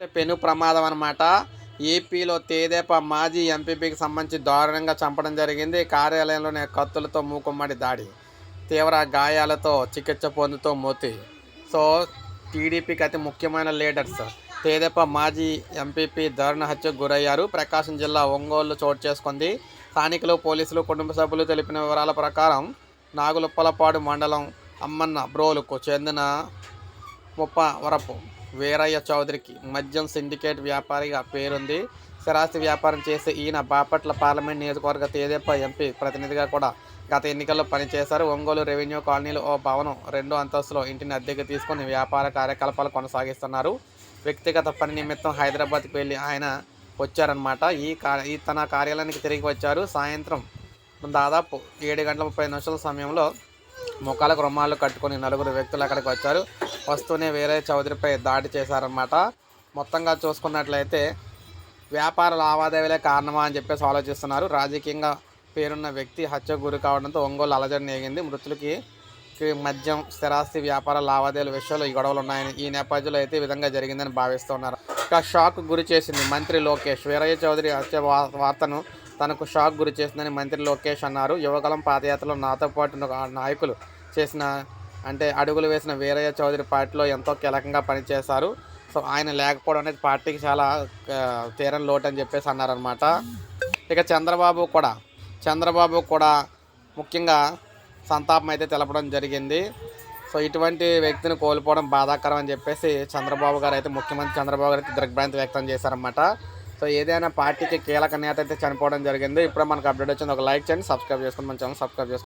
పెను ప్రమాదం అనమాట ఏపీలో తేదేపా మాజీ ఎంపీపీకి సంబంధించి దారుణంగా చంపడం జరిగింది. కార్యాలయంలోనే కత్తులతో మూకుమ్మడి దాడి తీవ్ర గాయాలతో చికిత్స పొందుతూ మోతి. సో టీడీపీకి అతి ముఖ్యమైన లీడర్స్ తేదేపా మాజీ ఎంపీపీ దారుణ హత్యకు గురయ్యారు. ప్రకాశం జిల్లా ఒంగోలు చోటు చేసుకుంది. స్థానికులు పోలీసులు కుటుంబ సభ్యులు తెలిపిన వివరాల ప్రకారం నాగులుప్పలపాడు మండలం అమ్మన్న బ్రోలుకు చెందిన ముప్ప వరపు వీరయ్య చౌదరికి మద్యం సిండికేట్ వ్యాపారిగా పేరుంది. స్థిరాస్తి వ్యాపారం చేసే ఈయన బాపట్ల పార్లమెంట్ నియోజకవర్గ తేదేప ఎంపీ ప్రతినిధిగా కూడా గత ఎన్నికల్లో పనిచేశారు. ఒంగోలు రెవెన్యూ కాలనీలో ఓ భవనం రెండో అంతస్తులో ఇంటిని అద్దెకు తీసుకొని వ్యాపార కార్యకలాపాలు కొనసాగిస్తున్నారు. వ్యక్తిగత పని నిమిత్తం హైదరాబాద్కి వెళ్ళి ఆయన వచ్చారనమాట ఈ ఈ తన కార్యాలయానికి తిరిగి వచ్చారు. సాయంత్రం దాదాపు ఏడు గంటల ముప్పై నిమిషాల సమయంలో ముఖాలకు రుమాలు కట్టుకొని నలుగురు వ్యక్తులు అక్కడికి వచ్చారు. వస్తూనే వేరే చౌదరిపై దాడి చేశారన్నమాట. మొత్తంగా చూసుకున్నట్లయితే వ్యాపార లావాదేవీలే కారణమా అని చెప్పేసి ఆలోచిస్తున్నారు. రాజకీయంగా పేరున్న వ్యక్తి హత్యకు గురి కావడంతో ఒంగోలు అలజడి నేగింది. మృతులకి మద్యం స్థిరాస్తి వ్యాపార లావాదేవీల విషయంలో ఈ గొడవలు ఉన్నాయని ఈ నేపథ్యంలో అయితే ఈ విధంగా జరిగిందని భావిస్తున్నారు. ఇక షాక్ గురి చేసింది మంత్రి లోకేష్. వీరయ్య చౌదరి హత్య వార్తను తనకు షాక్ గురి చేసిందని మంత్రి లోకేష్ అన్నారు. యువకలం పాదయాత్రలో నాతో పాటు నాయకులు చేసిన అంటే అడుగులు వేసిన వీరయ్య చౌదరి పార్టీలో ఎంతో కీలకంగా పనిచేశారు. సో ఆయన లేకపోవడం అనేది పార్టీకి చాలా తీరం తీరని లోటు అని చెప్పేసి అన్నారనమాట ఇక చంద్రబాబు కూడా చంద్రబాబు కూడా ముఖ్యంగా సంతాపం అయితే తెలపడం జరిగింది. సో ఇటువంటి వ్యక్తిని కోల్పోవడం బాధాకరం అని చెప్పేసి చంద్రబాబు గారు అయితే ముఖ్యమంత్రి చంద్రబాబు గారు అయితే దిగ్భ్రాంతి వ్యక్తం చేశారన్నమాట. సో ఏదైనా పార్టీకి కీలక నేత అయితే చనిపోవడం జరిగింది. ఇప్పుడు మనకు అప్డేట్ వచ్చింది. ఒక లైక్ చేయండి సబ్స్క్రైబ్ చేసుకుని మన ఛానల్ సబ్స్క్రైబ్ చేసుకోండి.